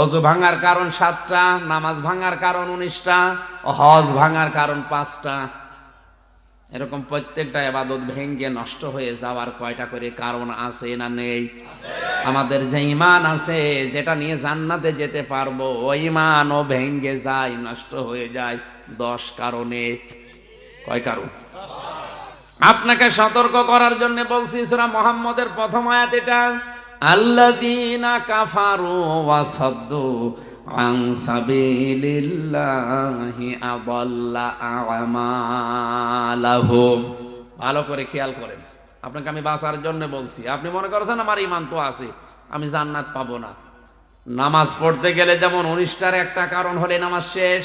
অজু ভাঙার কারণ সাতটা, নামাজ ভাঙার কারণ উনিশটা, হজ ভাঙার কারণ পাঁচটা। এরকম প্রত্যেকটা এবাদত ভেঙ্গে নষ্ট হয়ে যাওয়ার কয়টা করে কারণ আছে না নেই? আমাদের যে ইমান আছে, যেটা নিয়ে জান্নাতে যেতে পারব ওই ইমানও ভেঙ্গে যায়, নষ্ট হয়ে যায় দশ কারণে কয় কারণ? আপনাকে সতর্ক করার জন্য বলছি, সুরা মোহাম্মদের প্রথম আয়াত এটা। আল্লাযীনা কাফারু ওয়া সাদ্দু আন সাবিলিল্লাহি আদাল্লা আমালাহুম। ভালো করে খেয়াল করেন। আপনাকে আমি বাঁচার জন্য বলছি। আপনি মনে করছেন আমার ইমান তো আছে, আমি জান্নাত পাবো না। নামাজ পড়তে গেলে যেমন উনিশটার একটা কারণ হলে নামাজ শেষ,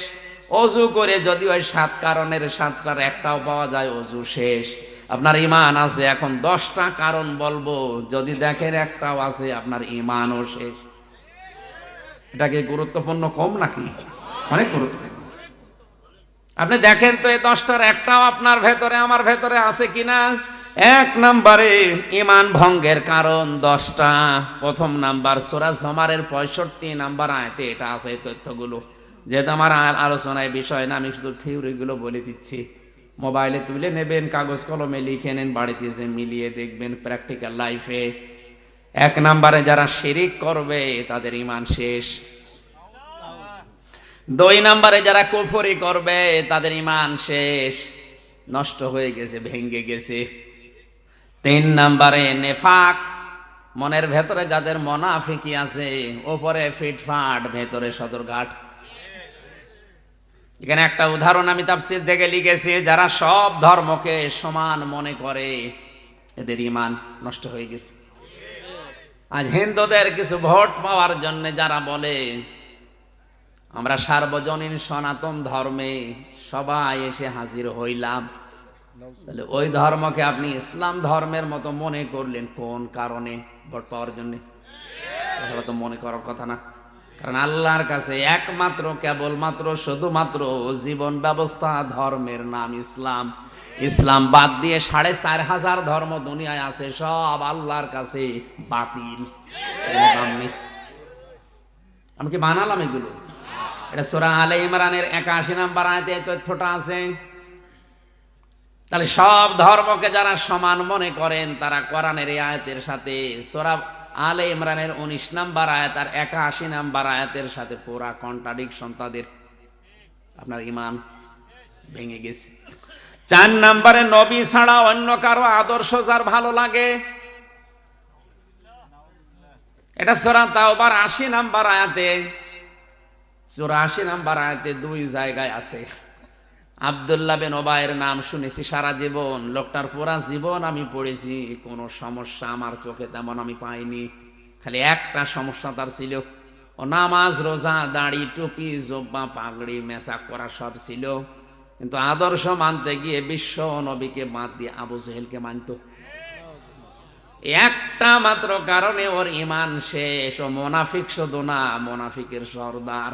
অজু করে যদি ওই সাত কারণের সাতটার একটাও পাওয়া যায়, অজু শেষ। আপনার ইমান আছে, এখন দশটা কারণ বলব। যদি দেখেন একটাও আছে, আপনার ইমানও শেষ। এটাকে গুরুত্বপূর্ণ কম নাকি? অনেক গুরুত্বপূর্ণ। আপনি দেখেন তো এই দশটার একটাও আপনার ভেতরে, আমার ভেতরে আছে কিনা? এক নাম্বারে ইমান ভঙ্গের কারণ দশটা। প্রথম নাম্বার, সোরা জমারের পঁয়ষট্টি নাম্বার আয়তে এটা আছে তথ্যগুলো। যেহেতু আমার আলোচনায় বিষয় না, আমি শুধু থিওরিগুলো বলে দিচ্ছি। মোবাইলে তুলে নেবেন, কাগজ কলমে লিখে নেন, বাড়িতে এসে মিলিয়ে দেখবেন প্র্যাকটিক্যাল লাইফে এক নাম্বারে যারা শিরিক করবে, তাদের ইমান শেষ। দুই নাম্বারে যারা কুফরি করবে, তাদের ইমান শেষ। নষ্ট হয়ে গেছে ভেঙ্গে গেছে। তিন নাম্বারে নেফাক, মনের ভেতরে যাদের মনাফিকি আছে, ওপরে ফিটফাট, ভেতরে সদরঘাট। এখানে একটা উদাহরণ আমি তাফসির থেকে লিখেছি, যারা সব ধর্মকে সমান মনে করে, এদের ইমান নষ্ট হয়ে গেছে। আজ হিন্দুদের কিছু ভোট পাওয়ার জন্য যারা বলে, আমরা সার্বজনীন সনাতন ধর্মে সবাই এসে হাজির হইলাম। তাহলে ওই ধর্মকে আপনি ইসলাম ধর্মের মতো মনে করলেন কোন কারণে ভোট পাওয়ার জন্য? তো মনে করার কথা না। কারণ আল্লাহর কাছে একমাত্র, কেবলমাত্র, শুধুমাত্র জীবন ব্যবস্থা, ধর্মের নাম ইসলাম। ইসলাম বাদ দিয়ে সাড়ে চার হাজার ধর্ম দুনিয়ায় আছে, সব আল্লাহর কাছে বাতিল। আমি কি বানালাম এগুলো? এটা সোরা আলে ইমরানের একাশি নাম্বার আয়তে তথ্যটা আছে। তাহলে সব ধর্মকে যারা সমান মনে করেন, তারা কোরআনের আয়াতের সাথে সোরা আলে ইমরানের উনিশ নাম্বার আয়াত আর একাশি নাম্বার আয়াতের সাথে পুরা কন্ট্রাডিকশন তাদের। আপনার ইমান ভেঙে গেছে। চার নাম্বারে নবী ছাড়া অন্য কারও আদর্শ যার ভালো লাগে? এটা সোরা তাওবার আশি নাম্বার আয়াতে। চৌরাশি নাম্বার আয়াতে দুই জায়গায় আছে। আবদুল্লাহ বিন ওবায়ের নাম শুনেছি, সারা জীবন, লোকটার পুরা জীবন আমি পড়েছি, কোনো সমস্যা আমার চোখে তেমন আমি পাইনি। খালি একটা সমস্যা তার ছিল, ও নামাজ, রোজা, দাড়ি, টুপি, জব্বা, পাগড়ি মেশাক করা সব ছিল। কিন্তু আদর্শ মানতে গিয়ে বিশ্ব নবীকে বাদ দিয়ে আবু জেহেলকে মানত। একটা মাত্র কারণে ওর ইমান শেষ, ও মোনাফিক শুধু না, মোনাফিকের সর্দার।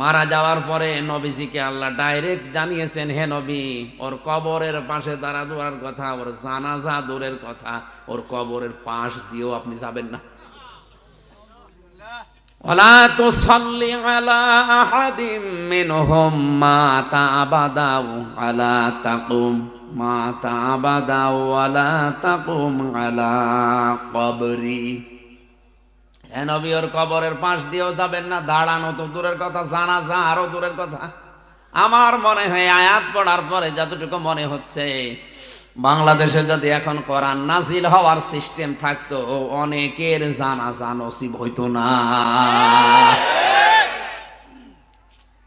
মারা যাওয়ার পরে নবীজিকে আল্লাহ ডাইরেক্ট জানিয়েছেন, হে নবী, ওর কবরের পাশে দাঁড়া দূরের কথা, ওর জানাজা দূরের কথা, ওর কবরের পাশ দিয়েও আপনি যাবেন না। ওলা তুসাল্লি আলা আহাদিম মিনহুম মাতা আবাদাও আলা তাকুম মাতা আবাদাও আলা তাকুম আলা কবরি। নবী ওর কবরের পাশ দিয়েও যাবেন না, দাঁড়ানো তো দূরের কথা, জানাজা আরও দূরের কথা। আমার মনে হয় আয়াত পড়ার পরে যতটুকু মনে হচ্ছে, বাংলাদেশে যদি এখন কোরআন নাজিল হওয়ার সিস্টেম থাকতো, অনেকের জানাজা নসিব হইতো না।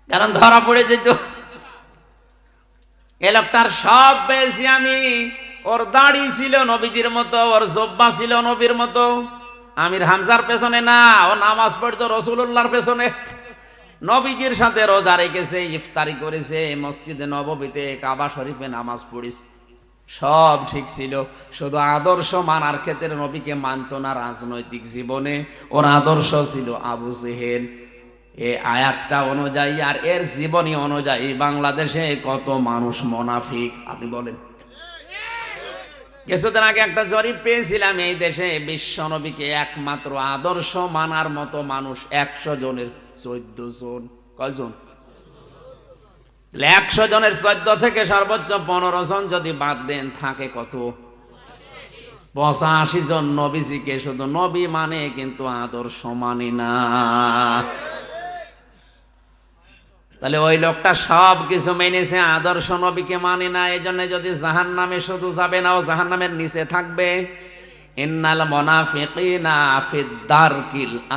কারণ ধরা পড়ে যেত। এ লোকটার সব পেয়েছি আমি। ওর দাড়ি ছিল নবীজির মতো, ওর জব্বা ছিল নবীর মতো। আমির হামজার পেছনে না, ও নামাজ পড়তো রসুল্লাহর পেছনে। নবীজির সাথে রোজা রেখেছে, ইফতারি করেছে, মসজিদে নববীতে কাবা শরীফে নামাজ পড়িস সব ঠিক ছিল, শুধু আদর্শ মানার ক্ষেত্রে নবীকে মানত না রাজনৈতিক জীবনে। ওর আদর্শ ছিল আবু জেহেল। এ আয়াতটা অনুযায়ী আর এর জীবনী অনুযায়ী বাংলাদেশে কত মানুষ মোনাফিক, আপনি বলেন। কিছুদিন আগে একটা জরিপ পেয়েছিলাম, এই দেশে বিশ্ব নবীকে একমাত্র আদর্শ মানার মতো মানুষ একশো জনের চোদ্দ জন। কয়জন? একশো জনের চোদ্দ থেকে সর্বোচ্চ পনেরো জন যদি বাদ দেন, থাকে কত? পঁচাশি জন নবীজিকে, শুধু নবী মানে কিন্তু আদর্শ মানি না। তাহলে ওই লোকটা সব কিছু মেনেছে, আদর্শ নবীকে মানে না এই জন্য যদি জাহান নামে শুধু যাবে না, ও জাহান নামের নিচে থাকবে। ইন্নাল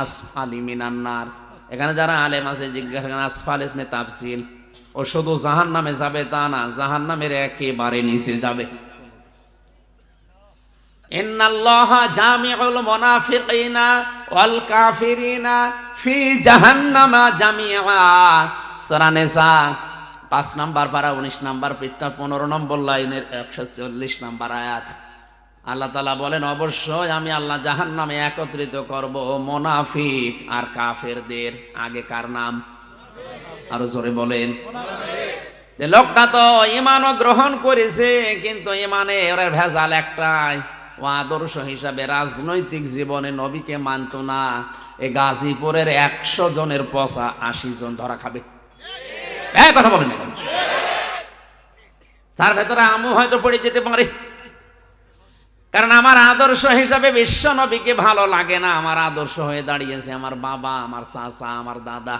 আসফালি মিনান্নার এখানে যারা আলেম আছে, জিজ্ঞাসা আসফাল ইসমে তাফসিল। ও শুধু জাহান নামে যাবে তা না জাহান নামের একেবারে নিচে যাবে। ফি জাহান্নামা জামিআ। সূরা নিসা পাঁচ নাম্বার পারা, উনিশ নাম্বার পৃষ্ঠা, পনেরো নম্বর লাইনের একশো চল্লিশ নাম্বার আয়াত। আল্লাহ তালা বলেন, অবশ্যই আমি আল্লাহ জাহান নামে একত্রিত করব মোনাফিক আর কাফেরদের। আগে কার নাম? আরও জোরে বলেন। লোকটা তো ইমানও গ্রহণ করেছে, কিন্তু ইমানে ওরা ভেজাল একটাই। ও আদর্শ হিসাবে রাজনৈতিক জীবনে নবীকে মানত না। এ গাজীপুরের একশো জনের পচা আশি জন ধরা খাবে। এই কথা বলেন। তার ভেতরে আমু হয়তো পড়ে যেতে পারে। কারণ আমার আদর্শ হিসাবে বিশ্ব নবীকে ভালো লাগে না। আমার আদর্শ হয়ে দাঁড়িয়েছে আমার বাবা, আমার চাচা, আমার দাদা।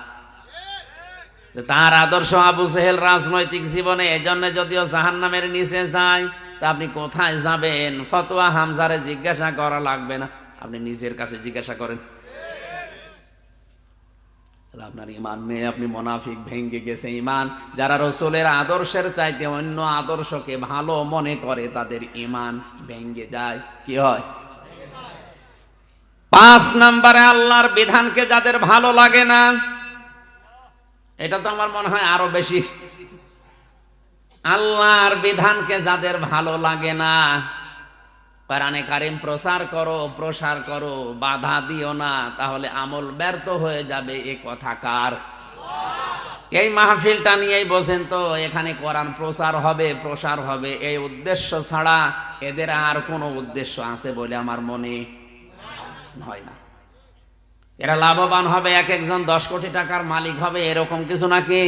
তার আদর্শ আবু সেহেল রাজনৈতিক জীবনে, এজন্য যদিও জাহান নামের নিচে যায়, তা আপনি কোথায় যাবেন? ফতোয়া হামজারে জিজ্ঞাসা করা লাগবে না। আপনি নিজের কাছে জিজ্ঞাসা করেন। তাহলে আপনার ইমান নেই, আপনি মোনাফিক ভেঙ্গে গেছে ইমান যারা রসুলের আদর্শের চাইতে অন্য আদর্শকে ভালো মনে করে, তাদের ইমান ভেঙ্গে যায়। কি হয়? পাঁচ নম্বরে আল্লাহর বিধানকে যাদের ভালো লাগে না, এটা তো আমার মনে হয় আরও বেশি। আল্লাহর বিধানকে যাদের ভালো লাগে না কোরআনে কারিম প্রসার করো প্রসার করো, বাধা দিও না, তাহলে আমল ব্যর্থ হয়ে যাবে, এ কথা কার? এই মাহফিলটা নিয়েই বসেন তো, এখানে কোরআন প্রচার হবে, প্রসার হবে, এই উদ্দেশ্য ছাড়া এদের আর কোনো উদ্দেশ্য আছে বলে আমার মনে হয় না। এরা লাভবান হবে, এক একজন দশ কোটি টাকার মালিক হবে, এরকম কিছু নাকি?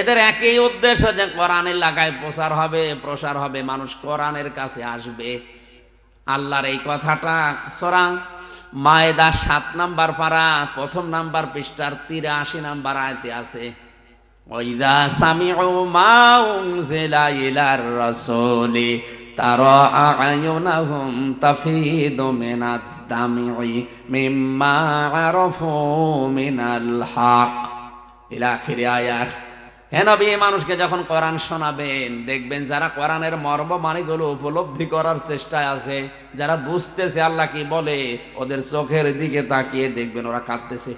এদের একই উদ্দেশ্য যে কোরআনের লাগায় প্রচার হবে, প্রসার হবে, মানুষ কোরআনের কাছে আসবে। আল্লাহর এই কথাটা, সরা, মায়েদা সাত নাম্বার পারা প্রথম নাম্বার পৃষ্ঠার তিরাশি নাম্বার আয়তে আছে, ওইদা সামিউ মা উনজিলা ইলার রাসূলি তারা আ'য়ুনাহুম তাফিদু মিনাদ দামি'i মিম্মা আরাফু মিনাল হক। ইলা আখিরি আয়াত হে নবী, এই মানুষকে যখন কোরআন শোনাবেন, দেখবেন যারা কোরআনের মর্ম মানেগুলো উপলব্ধি করার চেষ্টায় আছে, যারা বুঝতেছে আল্লাহ কি বলে, ওদের চোখের দিকে তাকিয়ে দেখবেন ওরা কাঁদতেছে।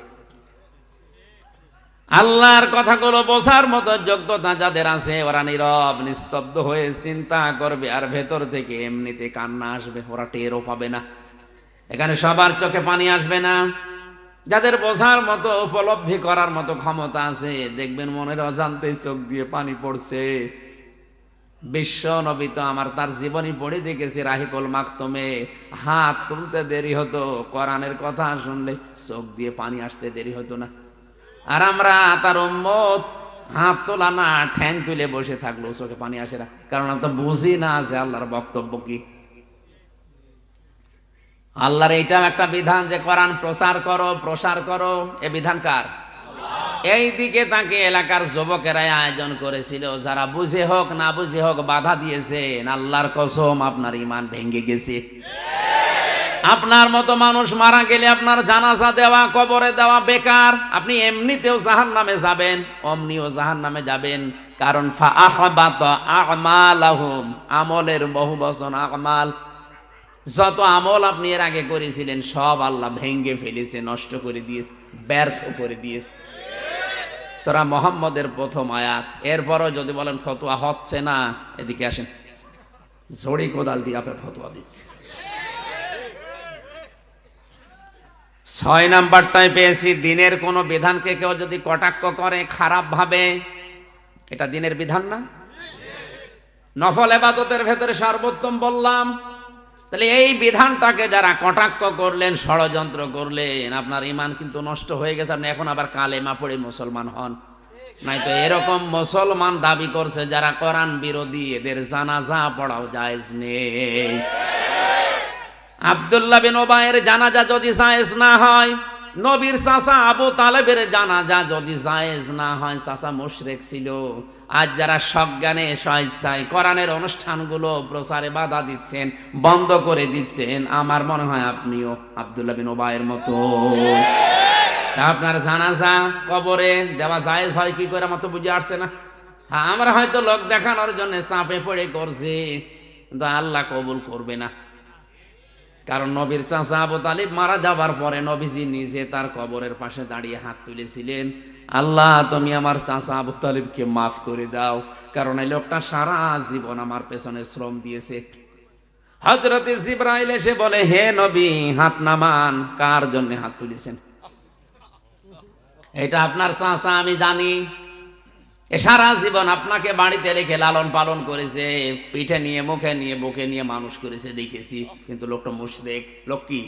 আল্লাহর কথাগুলো বোঝার মতো যোগ্যতা যাদের আছে, ওরা নীরব, নিস্তব্ধ হয়ে চিন্তা করবে, আর ভেতর থেকে এমনিতে কান্না আসবে, ওরা টেরও পাবে না। এখানে সবার চোখে পানি আসবে না। যাদের বোঝার মতো, উপলব্ধি করার মতো ক্ষমতা আছে, দেখবেন মনের অজান্তে চোখ দিয়ে পানি পড়ছে। বিশ্ব নবী তো আমার তার জীবনী পড়ে দেখেছি রাহিকুল মাকতমে হাত তুলতে দেরি হতো, কোরআনের কথা শুনলে চোখ দিয়ে পানি আসতে দেরি হতো না। আর আমরা, তার উম্মত, হাত তোলা না, ঠ্যাং তুলে বসে থাকল চোখে পানি আসে না। কারণ আমরা তো বুঝি না যে আল্লাহর বক্তব্য কি। আল্লাহর এইটাও একটা বিধান যে কোরআন প্রচার করো, প্রসার করো। এ বিধান কার? এই দিকে তাকে এলাকার যুবকেরাই আয়োজন করেছিল, যারা বুঝে হোক, না বুঝে হোক, বাধা দিয়েছেন আল্লাহর কসম, আপনার ইমান ভেঙে গেছে। আপনার মতো মানুষ মারা গেলে আপনার জানাজা দেওয়া, কবরে দেওয়া বেকার। আপনি এমনিতেও জাহান নামে যাবেন, অমনিও জাহান নামে যাবেন। কারণ ফা আহবাত আমালাহুম, আমলের বহু বচন আমাল। যত আমল আপনি এর আগে করেছিলেন, সব আল্লাহ ভেঙ্গে ফেলেছে, নষ্ট করে দিয়েছে, ব্যর্থ করে দিয়েছে। সরা মোহাম্মদের প্রথম আয়াত। এরপরও যদি বলেন, ফতোয়া হচ্ছে না, এদিকে আসেন। ঝড়ি কোদাল দিয়ে আপনার ফতোয়া দিচ্ছে। ছয় নাম্বারটায় পেয়েছি, দিনের কোনো বিধানকে কেউ যদি কটাক্ষ করে খারাপ ভাবে এটা দিনের বিধান না? নফল এবাদতের ভেতরে সর্বোত্তম বললাম তাহলে এই বিধানটাকে যারা কটাক্ষ করলেন, ষড়যন্ত্র করলেন, আপনার ইমান কিন্তু নষ্ট হয়ে গেছে, আপনি এখন আবার কালেমা পড়ে মুসলমান হন। নাই তো এরকম মুসলমান দাবি করছে, যারা করান বিরোধী, এদের জানাজা পড়াও জায়েজ নেই। আব্দুল্লাহ বিন ওবায়ের জানাজা যদি জায়েজ না হয় নবীর চাচা আবু তালেবের জানাজা যদি জায়েজ না হয়, চাচা মুশরেক ছিল। আজ যারা সজ্ঞানে স্বেচ্ছায় কোরআনের অনুষ্ঠানগুলো প্রচারে বাধা দিচ্ছেন, বন্ধ করে দিচ্ছেন, আমার মনে হয় আপনিও আব্দুল্লাহ বিন ওবায়ের মতো। আপনার জানাজা কবরে দেওয়া জায়েজ হয় কি করে আমার তো বুঝে আসছে না। হ্যাঁ আমরা হয়তো লোক দেখানোর জন্য চাপে পড়ে করছি, কিন্তু আল্লাহ কবুল করবে না। কারণ নবীর চাচা আবু তালিব মারা যাবার পরে নবীজি নিজে তার কবরের পাশে দাঁড়িয়ে হাত তুলেছিলেন। আল্লাহ, তুমি আমার চাচা আবু তালিবকে মাফ করে দাও, কারণ এই লোকটা সারা জীবন আমার পেছনে শ্রম দিয়েছে। হজরত জিব্রাইল এসে বলে, হে নবী, হাত নামান, কার জন্য হাত তুলেছেন? এটা আপনার চাচা, আমি জানি। এ সারা জীবন আপনাকে বাড়িতে রেখে লালন পালন করেছে, পিঠে নিয়ে, মুখে নিয়ে, বুকে নিয়ে মানুষ করেছে, দেখেছি। কিন্তু লোকটা মুশরেক। লোক কি?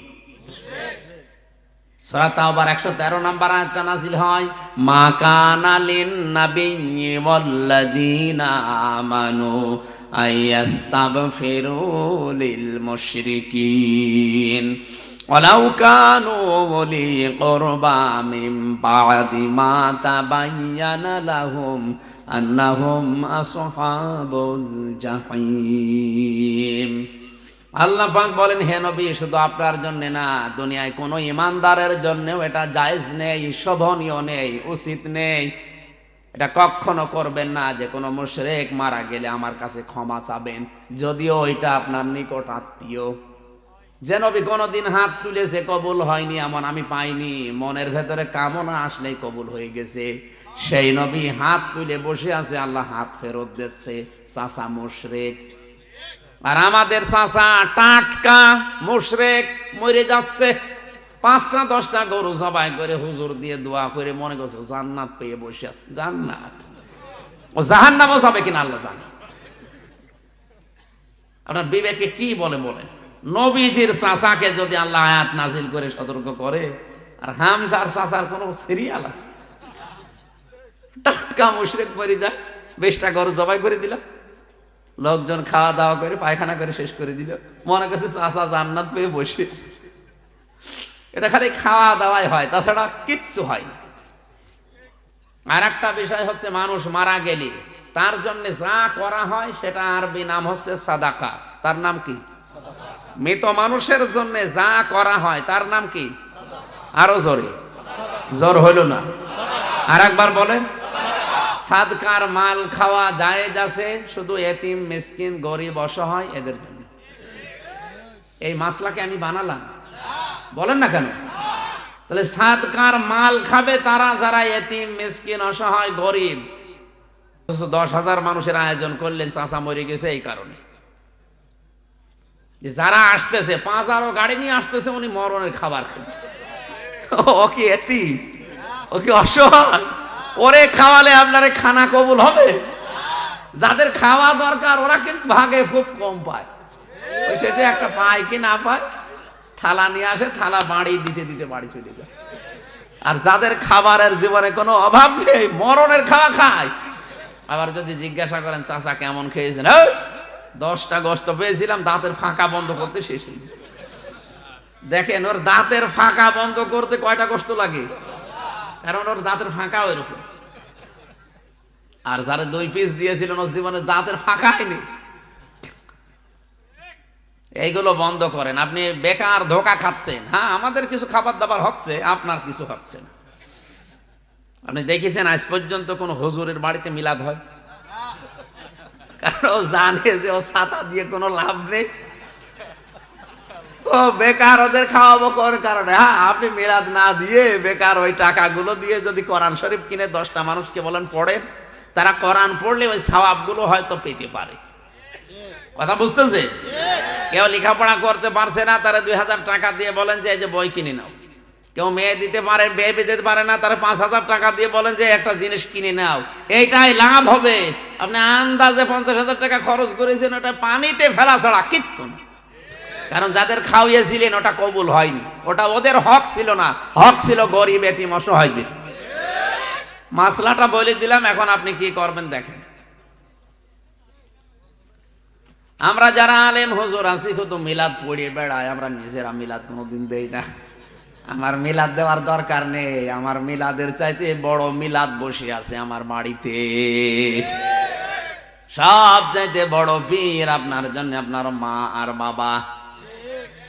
একশো তেরো নাম্বার হয়, মা কানালিন ولو كانوا أولي قربى من بعد ما تبين لهم أنهم أصحاب الجحيم আল্লাহ পাক বলেন হে নবী শুধু আপনার জন্য না দুনিয়ায় কোনো ইমানদারের জন্যও এটা জায়েজ নেই শোভনীয় নেই উচিত নেই এটা কখনো করবেন না যে কোনো মুশরেক মারা গেলে আমার কাছে ক্ষমা চাবেন যদিও এটা আপনার নিকট আত্মীয় যে নবী কোনোদিন হাত তুলেছে, কবুল হয়নি এমন আমি পাইনি। মনের ভেতরে কামনা আসলেই কবুল হয়ে গেছে। সেই নবী হাত তুলে বসে আছে, আল্লাহ হাত ফেরত দিচ্ছে, চাচা মুশরেক। আর আমাদের চাচা টাটকা মুশরেক মরে যাচ্ছে। পাঁচটা, দশটা গরু সবাই করে হুজুর দিয়ে দোয়া করে মনে করছে, জান্নাত পেয়ে বসে আছে। জান্নাত। ও জাহান্নামও যাবে কিনা আল্লাহ জানে। আপনার বিবেকে কি বলে বলেন? নবীজির চাচাকে যদি আল্লাহ আয়াত নাজিল করে সতর্ক করে, আর হামজার চাচার কোনো সিরিয়াল আছে? টাটকা মুশরেক মরে যায়, বেশটা গরু জবাই করে দিলাম লোকজন খাওয়া দাওয়া করে, পায়খানা করে শেষ করে দিল, মনে করছে চাচা জান্নাত পেয়ে বসে এটা খালি খাওয়া দাওয়াই হয়, তাছাড়া কিচ্ছু হয় না। আর একটা বিষয় হচ্ছে মানুষ মারা গেলে তার জন্য যা করা হয়, সেটা আরবি নাম হচ্ছে সাদাকা। তার নাম কি? মৃত মানুষের জন্য যা করা হয়, তার নাম কি? আরও জোরে। জোর হইল না। আর একবার বলেন। সাদকার মাল খাওয়া জায়েজ আছে, শুধু এতিম, মিসকিন, গরিব, অসহায় এদের জন্য। এই মাসলাকে আমি বানালাম। বলেন না কেন? তাহলে সাদকার মাল খাবে তারা যারা এতিম, মিসকিন, অসহায়, গরিব। দশ হাজার মানুষের আয়োজন করলেন চাষা মরে গেছে এই কারণে। যে যারা আসতেছে পাঁচ আরও গাড়ি নিয়ে আসতেছে উনি মরণের খাবার খেতে ও কি এতিম? ও কি অসহায়? ওরে খাওয়ালে আপনারে খানা কবুল হবে? যাদের খাওয়া দরকার ওরা কিন্তু ভাগে খুব কম পায়। ওই শেষে একটা পায় কি না পায়? থালা নিয়ে আসে থালা বাড়ি দিতে দিতে বাড়ি চলে যায়। আর যাদের খাবারের জীবনে কোনো অভাব নেই মরণের খাওয়া খায়। আবার যদি জিজ্ঞাসা করেন চাচা কেমন খেয়েছেন? এই, দশটা গোস্ত পেয়েছিলাম, দাঁতের ফাঁকা বন্ধ করতে শেষ হয়ে। দেখেন, ওর দাঁতের ফাঁকা বন্ধ করতে কয়টা কষ্ট লাগে? কারণ ওর দাঁতের ফাঁকা ওইরকম। আর যারা দুই পিস দিয়েছিলেন, ওর জীবনে দাঁতের ফাঁকা হয়নি। এইগুলো বন্ধ করেন। আপনি বেকার ধোকা খাচ্ছেন। হ্যাঁ আমাদের কিছু খাবার দাবার হচ্ছে, আপনার কিছু হচ্ছে না। আপনি দেখেছেন, আজ পর্যন্ত কোন হুজুরের বাড়িতে মিলাদ হয়? কারণ ও জানে যে ও ছাতা দিয়ে কোনো লাভ নেই। ও বেকার ওদের খাওয়াবো কোন কারণে? হ্যাঁ আপনি মিলাদ না দিয়ে বেকার ওই টাকাগুলো দিয়ে যদি কোরআন শরীফ কিনে দশটা মানুষকে বলেন পড়েন, তারা কোরআন পড়লে ওই সওয়াবগুলো হয়তো পেতে পারে। কথা বুঝতেছে কেউ লেখাপড়া করতে পারছে না, তারা দুই হাজার টাকা দিয়ে বলেন যে এই যে বই কিনে নাও। কেউ মেয়ে দিতে পারে বিয়ে দিতে পারে না, তারা পাঁচ হাজার টাকা দিয়ে বলেন যে একটা জিনিস কিনে নাও। এইটাই লাভ হবে। আপনি আন্দাজে পঞ্চাশ হাজার টাকা খরচ করেছেন, ওটা পানিতে ফেলা ছাড়া কিচ্ছু না। কারণ যাদের খাওয়িয়েছিলেন ওটা কবুল হয়নি। ওটা ওদের হক ছিল না। হক ছিল গরিব, এতিম, অসহায়দের। মাসলাটা বলে দিলাম, এখন আপনি কি করবেন দেখেন। আমরা যারা আলেম, হুজুর, আছি তো মিলাদ পড়িয়ে বেড়াই আমরা নিজেরা মিলাদ কোনোদিন দেই না। আমার মিলাদ দেওয়ার দরকার নেই। আমার মিলাদের চাইতে বড় মিলাদ বসে আছে আমার বাড়িতে। সব চাইতে বড় পীর আপনার জন্য আপনার মা আর বাবা।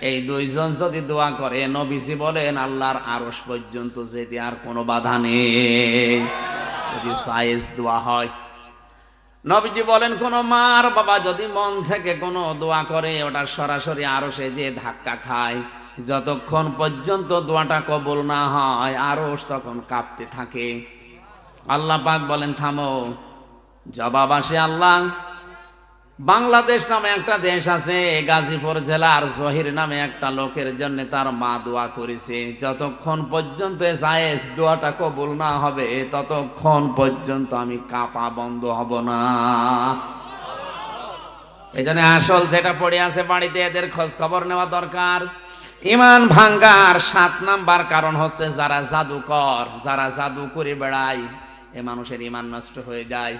এই দুইজন যদি দোয়া করে, নবীজি বলেন, আল্লাহর আরস পর্যন্ত যেতে আর কোনো বাধা নেই। যদি সাইজ দোয়া হয় নবীজি বলেন, কোন মার বাবা যদি মন থেকে কোনো দোয়া করে, ওটা সরাসরি আরও সে যে ধাক্কা খায়, যতক্ষণ পর্যন্ত দোয়াটা কবল না হয় আরও তখন কাঁপতে থাকে। আল্লাহ পাক বলেন, থামো। জবাব আসে আল্লাহ বাংলাদেশ নামে একটা দেশ আছে, গাজীপুর জেলার জহির নামে একটা লোকের জন্য তার মা দোয়া করেছে। যতক্ষণ পর্যন্ত সায়েস দোয়াটা কবুল না হবে, ততক্ষণ পর্যন্ত আমি কাপা বন্ধ হব না। এই জন্য আসল যেটা পড়ে আছে বাড়িতে, এদের খোঁজ খবর নেওয়া দরকার। ইমান ভাঙ্গার সাত নাম্বার কারণ হচ্ছে যারা জাদুকর, যারা জাদু করে বেড়ায়, এ মানুষের ইমান নষ্ট হয়ে যায়।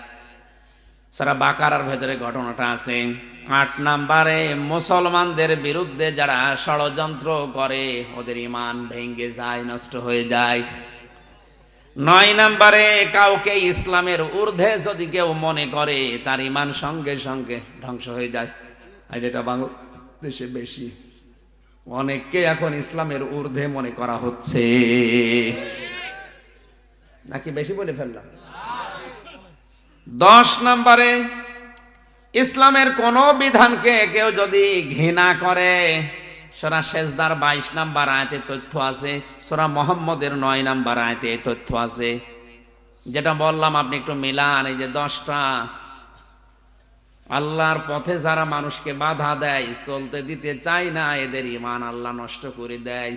সারা বাকারার ভেতরে ঘটনাটা আছে। আট নাম্বারে, মুসলমানদের বিরুদ্ধে যারা ষড়যন্ত্র করে, ওদের ইমান ভেঙ্গে যায়, নষ্ট হয়ে যায়। নয় নাম্বারে, কাউকে ইসলামের ঊর্ধ্বে যদি কেউ মনে করে, তার ইমান সঙ্গে সঙ্গে ধ্বংস হয়ে যায়। আর যেটা বাংলাদেশে বেশি। অনেককে এখন ইসলামের ঊর্ধ্বে মনে করা হচ্ছে। নাকি বেশি বলে ফেললাম? দশ নম্বরে, ইসলামের কোন বিধানকে কেউ যদি ঘৃণা করে, সোরা শেষদার বাইশ নাম্বার আয়তে তথ্য আছে, সোরা মোহাম্মদের নয় নাম্বার আয়তে তথ্য আছে। যেটা বললাম, আপনি একটু মিলান, এই যে দশটা। আল্লাহর পথে যারা মানুষকে বাধা দেয়, চলতে দিতে চায় না, এদের ইমান আল্লাহ নষ্ট করে দেয়।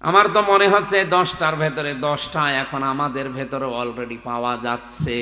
আমার তো মনে হচ্ছে দশটার ভেতরে দশটা এখন আমাদের ভেতরে অলরেডি পাওয়া যাচ্ছে।